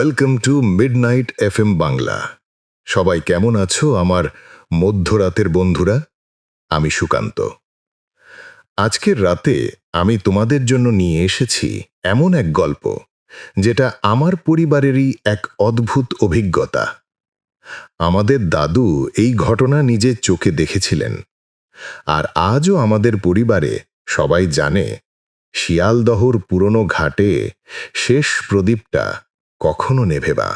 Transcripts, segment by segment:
Welcome to midnight F M Bangla সবাই কেমন আছো আমার মধ্যরাতের বন্ধুরা? আমি সুকান্ত। আজকের রাতে আমি তোমাদের জন্য নিয়ে এসেছি এমন এক গল্প, যেটা আমার পরিবারেরই এক অদ্ভুত অভিজ্ঞতা। আমাদের দাদু এই ঘটনা নিজের চোখে দেখেছিলেন, আর আজও আমাদের পরিবারে সবাই জানে, শিয়ালদহর পুরনো ঘাটে শেষ প্রদীপটা কখনো নেভে বা।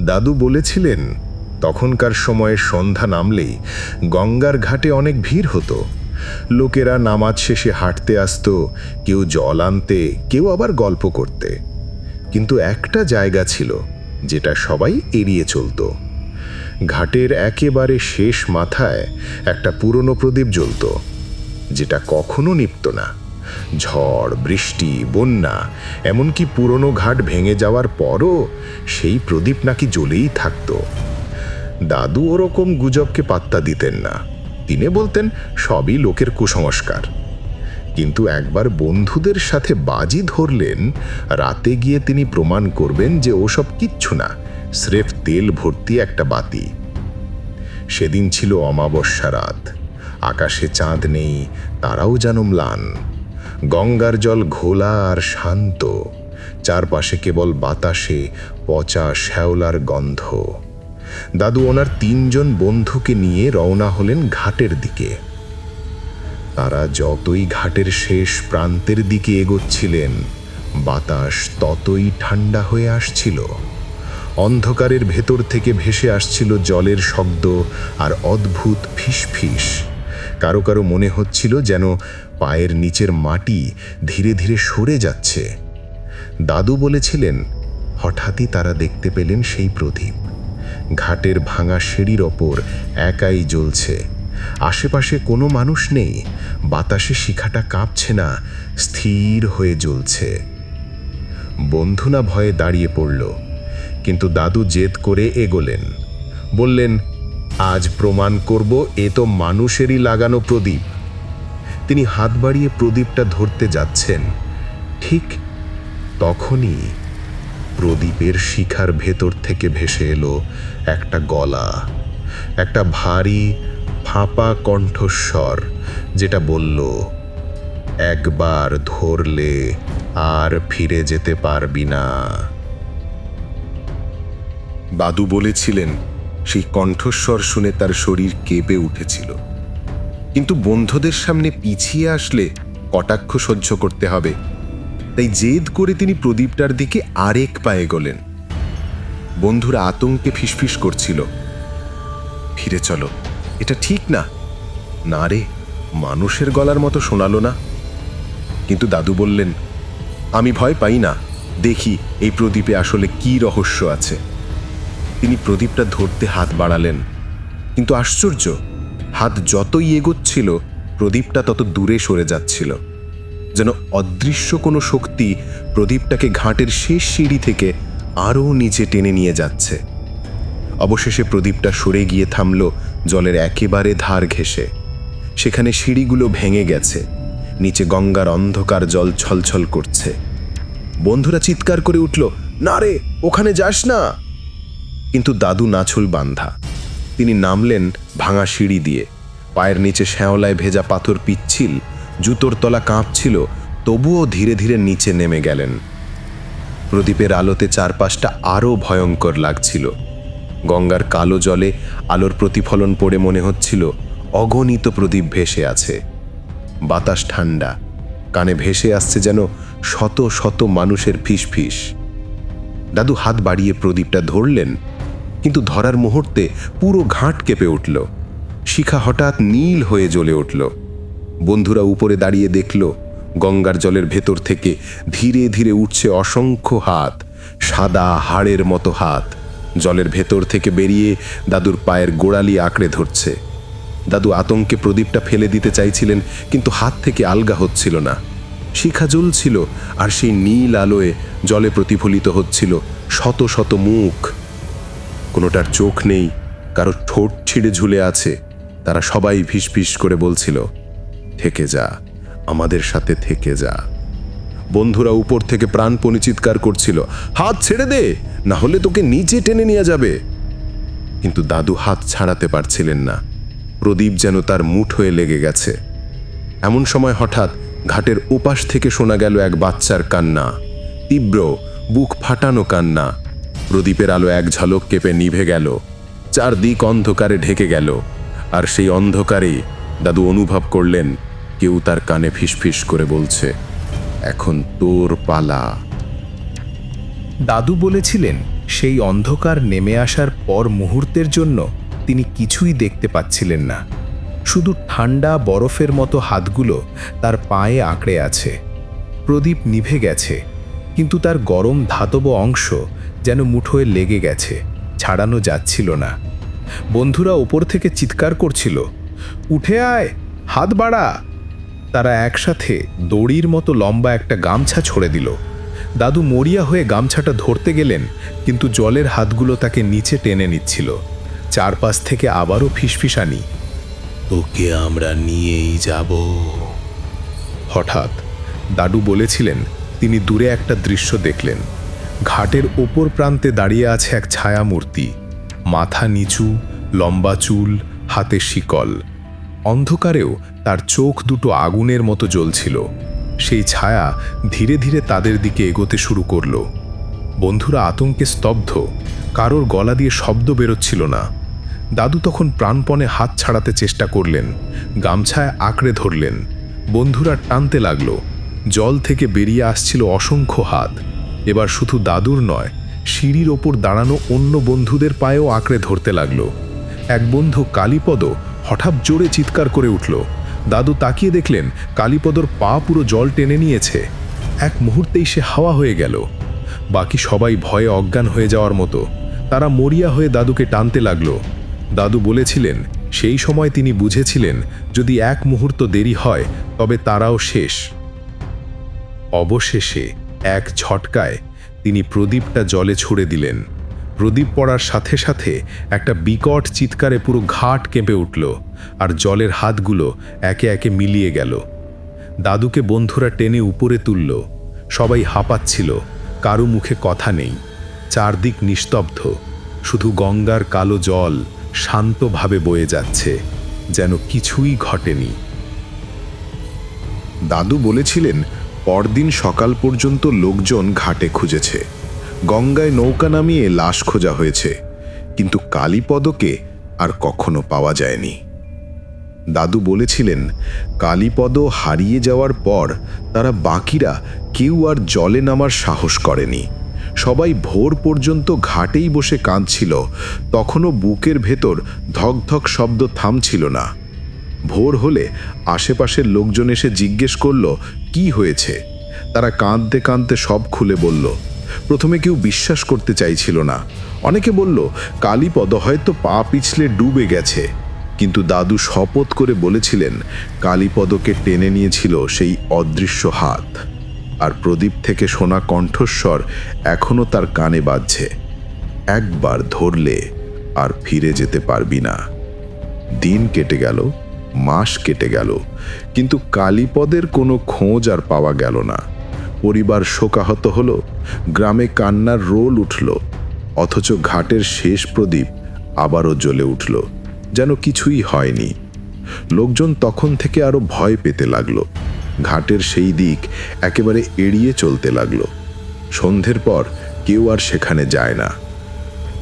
দাদু বলেছিলেন, তখনকার সময়ে সন্ধ্যা নামলেই গঙ্গার ঘাটে অনেক ভিড় হতো। লোকেরা নামাজ শেষে হাঁটতে আসতো, কেউ জল আনতে, কেউ আবার গল্প করতে। কিন্তু একটা জায়গা ছিল যেটা সবাই এড়িয়ে চলতো। ঘাটের একেবারে শেষ মাথায় একটা পুরনো প্রদীপ জ্বলত, যেটা কখনো নিপত না। ঝড়, বৃষ্টি, বন্যা, এমনকি পুরনো ঘাট ভেঙে যাওয়ার পরও সেই প্রদীপ নাকি জ্বলেই থাকতো। দাদু ওরকম গুজবকে পাত্তা দিতেন না। তিনি বলতেন, সবই লোকের কুসংস্কার। কিন্তু একবার বন্ধুদের সাথে বাজি ধরলেন, রাতে গিয়ে তিনি প্রমাণ করবেন যে ওসব কিচ্ছু না, স্রেফ তেল ভর্তি একটা বাতি। সেদিন ছিল অমাবস্যা রাত। আকাশে চাঁদ নেই, তারাও যেন ম্লান। গঙ্গার জল ঘোলা আর শান্ত। চারপাশে কেবল বাতাসে পচা শ্যাওলার গন্ধ। দাদু ওনার তিনজন বন্ধুকে নিয়ে রওনা হলেন ঘাটের দিকে। তারা যতই ঘাটের শেষ প্রান্তের দিকে এগোচ্ছিলেন, বাতাস ততই ঠান্ডা হয়ে আসছিল। অন্ধকারের ভেতর থেকে ভেসে আসছিল জলের শব্দ আর অদ্ভুত ফিসফিস। কারও কারও মনে হচ্ছিল যেন পায়ের নিচের মাটি ধীরে ধীরে সরে যাচ্ছে। দাদু বলেছিলেন, হঠাৎই তারা দেখতে পেলেন সেই প্রদীপ। ঘাটের ভাঙা সিঁড়ির ওপর একাই জ্বলছে। আশেপাশে কোনো মানুষ নেই। বাতাসে শিখাটা কাঁপছে না, স্থির হয়ে জ্বলছে। বন্ধুনা ভয়ে দাঁড়িয়ে পড়ল। কিন্তু দাদু জেদ করে এগোলেন। বললেন আজ প্রমাণ করব এ তো মানুষেরই লাগানো প্রদীপ। তিনি হাত বাড়িয়ে প্রদীপটা ধরতে যাচ্ছেন। ঠিক তখনই প্রদীপের শিখার ভেতর থেকে ভেসে এলো একটা গলা, একটা ভারী ফাঁপা কণ্ঠস্বর, যেটা বলল, একবার ধরলে আর ফিরে যেতে পারবি না। দাদু বলেছিলেন সেই কণ্ঠস্বর শুনে তার শরীর কেঁপে উঠেছিল। কিন্তু বন্ধুদের সামনে পিছিয়ে আসলে কটাক্ষ সহ্য করতে হবে। তাই জেদ করে তিনি প্রদীপটার দিকে আরেক পায়ে গেলেন। বন্ধুরা আতঙ্কে ফিসফিস করছিল। ফিরে চলো, এটা ঠিক না? না রে, মানুষের গলার মতো শোনালো না। কিন্তু দাদু বললেন, আমি ভয় পাই না। দেখি এই প্রদীপে আসলে কি রহস্য আছে। তিনি প্রদীপটা ধরতে হাত বাড়ালেন। কিন্তু আশ্চর্য, হাত যতই এগোচ্ছিল, প্রদীপটা তত দূরে সরে যাচ্ছিল। যেন অদৃশ্য কোনো শক্তি প্রদীপটাকে ঘাটের শেষ সিঁড়ি থেকে আরও নিচে টেনে নিয়ে যাচ্ছে। অবশেষে প্রদীপটা সরে গিয়ে থামল জলের একেবারে ধার ঘেঁষে। সেখানে সিঁড়িগুলো ভেঙে গেছে। নিচে গঙ্গার অন্ধকার জল ছলছল করছে। বন্ধুরা চিৎকার করে উঠল, না রে, ওখানে যাস না! কিন্তু দাদু নাছুল বান্ধা। তিনি নামলেন ভাঙা সিঁড়ি দিয়ে। পায়ের নিচে শ্যাওলায় ভেজা পাথর পিচ্ছিল, জুতোর তলা কাঁপছিল, তবুও ধীরে ধীরে নিচে নেমে গেলেন। প্রদীপের আলোতে চারপাশটা আরও ভয়ঙ্কর লাগছিল। গঙ্গার কালো জলে আলোর প্রতিফলন পড়ে মনে হচ্ছিল, অগণিত প্রদীপ ভেসে আছে। বাতাস ঠান্ডা কানে ভেসে আসছে যেন শত শত মানুষের ফিস ফিস দাদু হাত বাড়িয়ে প্রদীপটা ধরলেন কিন্তু ধরার মুহূর্তে পুরো ঘাট কেঁপে উঠল। শিখা হঠাৎ নীল হয়ে জ্বলে উঠল। বন্ধুরা উপরে দাঁড়িয়ে দেখল, গঙ্গার জলের ভেতর থেকে ধীরে ধীরে উঠছে অসংখ্য হাত, সাদা হাড়ের মতো হাত। জলের ভেতর থেকে বেরিয়ে দাদুর পায়ের গোড়ালি আঁকড়ে ধরছে। দাদু আতঙ্কে প্রদীপটা ফেলে দিতে চাইছিলেন, কিন্তু হাত থেকে আলগা হচ্ছিল না। শিখা জ্বলছিল আর সেই নীল আলোয় জলে প্রতিফলিত হচ্ছিল শত শত মুখ। কোনোটার চোখ নেই, কারও ঠোঁট ছিঁড়ে ঝুলে আছে, তারা সবাই ভিসভিস করে বলছিল, থেকে যা, আমাদের সাথে থেকে যা। বন্ধুরা উপর থেকে প্রাণপণে চিৎকার করছিল, হাত ছেড়ে দে, না হলে তোকে নিচে টেনে নিয়ে যাবে। কিন্তু দাদু হাত ছাড়াতে পারছিলেন না, প্রদীপ যেন তার মুঠ হয়ে লেগে গেছে। এমন সময় হঠাৎ ঘাটের ওপাশ থেকে শোনা গেল এক বাচ্চার কান্না, তীব্র, বুক ফাটানো কান্না প্রদীপের আলো এক ঝলক কেঁপে নিভে গেল। চারদিক অন্ধকারে ঢেকে গেল। আর সেই অন্ধকারে দাদু অনুভব করলেন, কেউ তার কানে ফিসফিস করে বলছে, এখন তোর পালা। দাদু বলেছিলেন, সেই অন্ধকার নেমে আসার পর মুহূর্তের জন্য তিনি কিছুই দেখতে পাচ্ছিলেন না। শুধু ঠান্ডা বরফের মতো হাতগুলো তার পায়ে আঁকড়ে আছে। প্রদীপ নিভে গেছে, কিন্তু তার গরম ধাতব অংশ যেন মুঠোয় লেগে গেছে, ছাড়ানো যাচ্ছিল না। বন্ধুরা ওপর থেকে চিৎকার করছিল, উঠে আয়, হাত বাড়া। তারা একসাথে দড়ির মতো লম্বা একটা গামছা ছড়ে দিল। দাদু মরিয়া হয়ে গামছাটা ধরতে গেলেন, কিন্তু জলের হাতগুলো তাকে নিচে টেনে নিচ্ছিল। চারপাশ থেকে আবারও ফিসফিসানি ওকে আমরা নিয়েই যাব। হঠাৎ দাদু বলেছিলেন, তিনি দূরে একটা দৃশ্য দেখলেন। ঘাটের ওপর প্রান্তে দাঁড়িয়ে আছে এক ছায়া মূর্তি মাথা নিচু, লম্বা চুল, হাতে শিকল। অন্ধকারেও তার চোখ দুটো আগুনের মতো জ্বলছিল। সেই ছায়া ধীরে ধীরে তাদের দিকে এগোতে শুরু করল। বন্ধুরা আতঙ্কে স্তব্ধ, কারোর গলা দিয়ে শব্দ বেরোচ্ছিল না। দাদু তখন প্রাণপণে হাত ছাড়াতে চেষ্টা করলেন, গামছায় আঁকড়ে ধরলেন। বন্ধুরা টানতে লাগল, জল থেকে বেরিয়ে আসছিল অসংখ্য হাত। এবার শুধু দাদুর নয়, সিঁড়ির ওপর দাঁড়ানো অন্য বন্ধুদের পায়েও আঁকড়ে ধরতে লাগল। এক বন্ধু কালীপদ হঠাৎ জোরে চিৎকার করে উঠল। দাদু তাকিয়ে দেখলেন কালীপদর পা পুরো জল টেনে নিয়েছে। এক মুহূর্তেই সে হাওয়া হয়ে গেল। বাকি সবাই ভয়ে অজ্ঞান হয়ে যাওয়ার মতো। তারা মরিয়া হয়ে দাদুকে টানতে লাগল। দাদু বলেছিলেন, সেই সময় তিনি বুঝেছিলেন, যদি এক মুহূর্ত দেরি হয়, তবে তারাও শেষ। অবশেষে এক ঝটকায় তিনি প্রদীপটা জলে ছুড়ে দিলেন। প্রদীপ পড়ার সাথে সাথে একটা বিকট চিৎকারে পুরো ঘাট কেঁপে উঠল আর জলের হাতগুলো একে একে মিলিয়ে গেল। দাদুকে বন্ধুরা টেনে উপরে তুলল। সবাই হাঁপাচ্ছিল, কারও মুখে কথা নেই, চারদিক নিস্তব্ধ। শুধু গঙ্গার কালো জল শান্তভাবে বয়ে যাচ্ছে, যেন কিছুই ঘটেনি। দাদু বলেছিলেন পরদিন সকাল পর্যন্ত লোকজন ঘাটে খুঁজেছে। গঙ্গায় নৌকা নামিয়ে লাশ খোঁজা হয়েছে, কিন্তু কালীপদকে আর কখনো পাওয়া যায়নি। দাদু বলেছিলেন কালীপদ হারিয়ে যাওয়ার পর তারা বাকিরা কেউ আর জলে নামার সাহস করেনি। সবাই ভোর পর্যন্ত ঘাটেই বসে কাঁদছিল, তখনও বুকের ভেতর ধকধক শব্দ থামছিল না। ভোর হলে আশেপাশের লোকজন এসে জিজ্ঞেস করল, কি হয়েছে? তারা কাঁদতে কাঁদতে সব খুলে বলল, প্রথমে কেউ বিশ্বাস করতে চাইছিল না। অনেকে বলল, কালীপদ হয়তো পা পিছলে ডুবে গেছে। কিন্তু দাদু শপথ করে বলেছিলেন, কালীপদকে টেনে নিয়েছিল সেই অদৃশ্য হাত। আর প্রদীপ থেকে শোনা কণ্ঠস্বর এখনও তার কানে বাজছে, একবার ধরলে আর ফিরে যেতে পারবি না। দিন কেটে গেল মাস কেটে গেল, কিন্তু কালীপদের কোনো খোঁজ আর পাওয়া গেল না। পরিবার শোকাহত হলো, গ্রামে কান্নার রোল উঠল, অথচ ঘাটের শেষ প্রদীপ আবারও জ্বলে উঠল, যেন কিছুই হয়নি। লোকজন তখন থেকে আরও ভয় পেতে লাগল, ঘাটের সেই দিক একেবারে এড়িয়ে চলতে লাগল। সন্ধ্যের পর কেউ আর সেখানে যায় না।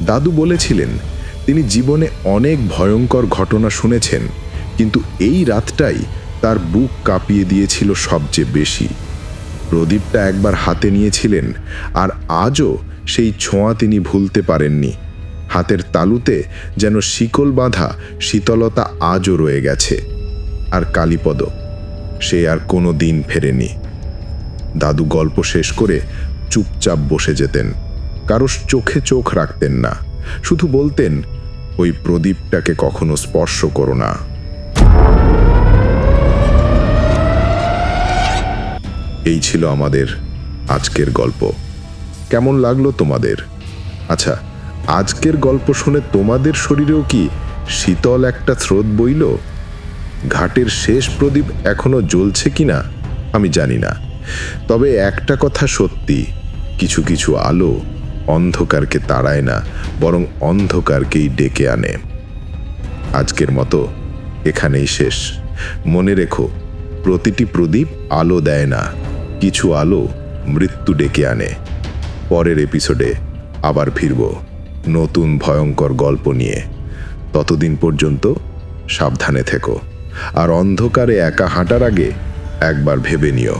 দাদু বলেছিলেন, তিনি জীবনে অনেক ভয়ঙ্কর ঘটনা শুনেছেন কিন্তু এই রাতটাই তার বুক কাঁপিয়ে দিয়েছিল সবচেয়ে বেশি। প্রদীপটা একবার হাতে নিয়েছিলেন, আর আজও সেই ছোঁয়া তিনি ভুলতে পারেননি। হাতের তালুতে যেন শিকল বাঁধা শীতলতা আজও রয়ে গেছে, আর কালীপদ, সে আর কোনো দিন ফেরেনি। দাদু গল্প শেষ করে চুপচাপ বসে যেতেন কারও চোখে চোখ রাখতেন না, শুধু বলতেন, ওই প্রদীপটাকে কখনো স্পর্শ করো না। এই ছিল আমাদের আজকের গল্প। কেমন লাগল তোমাদের? আচ্ছা আজকের গল্প শুনে তোমাদের শরীরেও কি শীতল একটা স্রোত বইল? ঘাটের শেষ প্রদীপ এখনও জ্বলছে কিনা আমি জানি না। তবে একটা কথা সত্যি, কিছু কিছু আলো অন্ধকারকে তাড়ায় না, বরং অন্ধকারকেই ডেকে আনে। আজকের মতো এখানেই শেষ। মনে রেখো, প্রতিটি প্রদীপ আলো দেয় না। কিছু আলো মৃত্যু ডেকে আনে। পরের এপিসোডে আবার ফিরব নতুন ভয়ঙ্কর গল্প নিয়ে। ততদিন পর্যন্ত সাবধানে থেকো। আর অন্ধকারে একা হাঁটার আগে একবার ভেবে নিও।